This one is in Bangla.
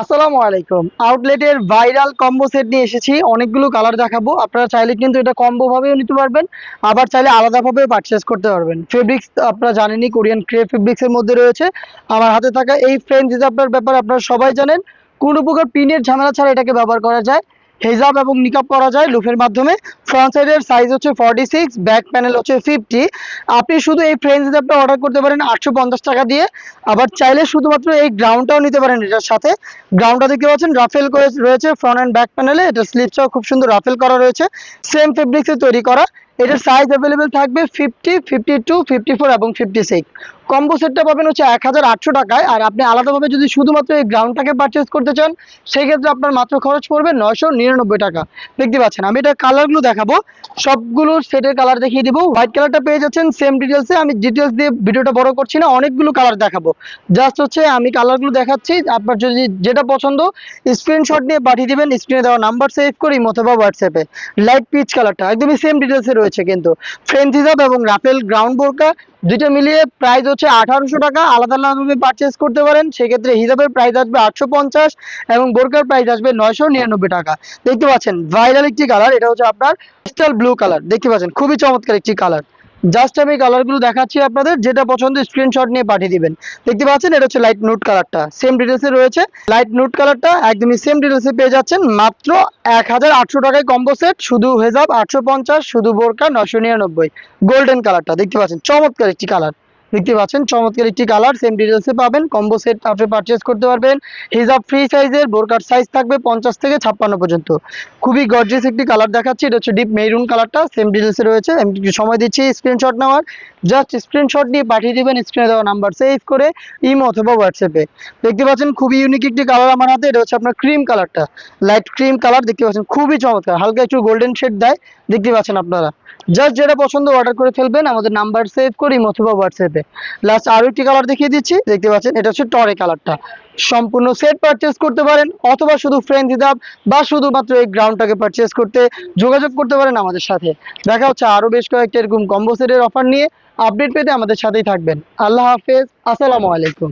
আসসালামু আলাইকুম। আউটলেটের ভাইরাল কম্বো সেট নিয়ে এসেছি। অনেকগুলো কালার দেখাবো। আপনারা চাইলে কিন্তু এটা কম্বোভাবেও নিতে পারবেন। আবার চাইলে আলাদাভাবেও পারচেস করতে পারবেন। ফেব্রিক্স আপনারা জানেনই কোরিয়ান ক্রে ফেব্রিক্সের মধ্যে রয়েছে। আমার হাতে থাকা এই ফ্রেন্ড ফ্রেঞ্চ আপনার ব্যাপার আপনারা সবাই জানেন, কোনো প্রকার পিনের ঝামেলা ছাড়া এটাকে ব্যবহার করা যায়। হেজাব এবং নিকাপ করা যায় লুফের মাধ্যমে। ফ্রন্ট সাইডের সাইজ হচ্ছে ফর্টি সিক্স ব্যাক প্যানেল হচ্ছে ফিফটি আপনি শুধু এই ফ্রেঞ্চ হিজাবটা অর্ডার করতে পারেন আটশো পঞ্চাশ টাকা দিয়ে। আবার চাইলে শুধুমাত্র এই গ্রাউন্ডটাও নিতে পারেন এটার সাথে। গ্রাউন্ডটা দেখতে পাচ্ছেন রাফেল রয়েছে ফ্রন্ট অ্যান্ড ব্যাক প্যানেলে এটা স্লিপসটাও খুব সুন্দর রাফেল করা রয়েছে। সেম ফেব্রিক্সে তৈরি করা। এটার সাইজ অ্যাভেলেবেল থাকবে fifty fifty two fifty four এবং ফিফটি সিক্স কম্বো সেটটা পাবেন হচ্ছে এক হাজার আটশো টাকায়। আর আপনি আলাদাভাবে যদি শুধুমাত্র এই গ্রাউন্ডটাকে পারচেস করতে চান সেই ক্ষেত্রে আপনার মাত্র খরচ পড়বে নয়শো নিরানব্বই টাকা। দেখতে পাচ্ছেন, আমি এটা কালারগুলো দেখাবো। সবগুলো সেটের কালার দেখিয়ে দিব। হোয়াইট কালারটা পেয়ে যাচ্ছেন সেম ডিটেলসে আমি ডিটেলস দিয়ে ভিডিওটা বড় করছি না, অনেকগুলো কালার দেখাবো। জাস্ট হচ্ছে আমি কালারগুলো দেখাচ্ছি। আপনার যদি যেটা পছন্দ স্ক্রিনশট নিয়ে পাঠিয়ে দিবেন। স্ক্রিনে দেওয়া নাম্বার সেভ করি অথবা হোয়াটসঅ্যাপে লাইট পিচ কালারটা একদমই সেম ডিটেলসে রয়েছে কিন্তু। ফ্রেঞ্চ রিজার্ভ এবং রাফেল গ্রাউন্ড বোরকা দুইটা মিলিয়ে প্রাইস হচ্ছে আঠারোশো টাকা। আলাদা আলাদাভাবে পারচেস করতে পারেন। সেক্ষেত্রে হিজাবের প্রাইস আসবে আটশো পঞ্চাশ এবং বোরকার প্রাইস আসবে নয়শো নিরানব্বই টাকা। দেখতে পাচ্ছেন ভাইরাল একটি কালার এটা হচ্ছে আপনার ব্লু কালার দেখতে পাচ্ছেন, খুবই চমৎকার একটি কালার জাস্ট আমি কালারগুলো দেখাচ্ছি আপনাদের, যেটা পছন্দ স্ক্রিনশট নিয়ে পাঠিয়ে দিবেন। দেখতে পাচ্ছেন, এটা হচ্ছে লাইট নুট কালারটা সেম ডিটেলসে রয়েছে। লাইট নুট কালারটা একদমই সেম ডিটেলসে পেয়ে যাচ্ছেন, মাত্র এক হাজার আটশো টাকায় কম্বো সেট শুধু হেজাব আটশো পঞ্চাশ, শুধু বোরকা নশো নিরানব্বই। গোল্ডেন কালারটা দেখতে পাচ্ছেন, চমৎকার একটি কালার দেখতে পাচ্ছেন, চমৎকার একটি কালার সেম ডিটেলসে পাবেন। কম্বো সেট আপনি পারচেস করতে পারবেন। হিজাব ফ্রি সাইজের বোরকার সাইজ থাকবে পঞ্চাশ থেকে ছাপ্পান্ন পর্যন্ত। খুবই গর্জিয়াস একটি কালার দেখাচ্ছি, এটা হচ্ছে ডিপ মেরুন কালারটা সেম ডিটেলসে রয়েছে। আমি সময় দিচ্ছি স্ক্রিনশট নেওয়ার। জাস্ট স্ক্রিনশট নিয়ে পাঠিয়ে দেবেন স্ক্রিনে দেওয়া নাম্বার সেভ করে ইমো অথবা হোয়াটসঅ্যাপে দেখতে পাচ্ছেন, খুবই ইউনিক একটি কালার আমার হাতে, এটা হচ্ছে আপনার ক্রিম কালারটা লাইট ক্রিম কালার দেখতে পাচ্ছেন, খুবই চমৎকার। হালকা একটু গোল্ডেন শেড দেয়, দেখতে পাচ্ছেন আপনারা। জাস্ট যেটা পছন্দ অর্ডার করে ফেলবেন, আমাদের নাম্বার সেভ করি অথবা হোয়াটসঅ্যাপে লাস্ট আরও একটি কালার দেখিয়ে দিচ্ছি। দেখতে পাচ্ছেন, এটা হচ্ছে টরে কালারটা সম্পূর্ণ সেট পারচেস করতে পারেন, অথবা শুধু ফ্রেন্ড হিসাব বা শুধুমাত্র এই গ্রাউন্ডটাকে পারচেস করতে যোগাযোগ করতে পারেন আমাদের সাথে। দেখা হচ্ছে আরও বেশ কয়েকটা এরকম কম্বো সেটের অফার নিয়ে। আপডেট পেতে আমাদের সাথেই থাকবেন। আল্লাহ হাফেজ, আসসালামু আলাইকুম।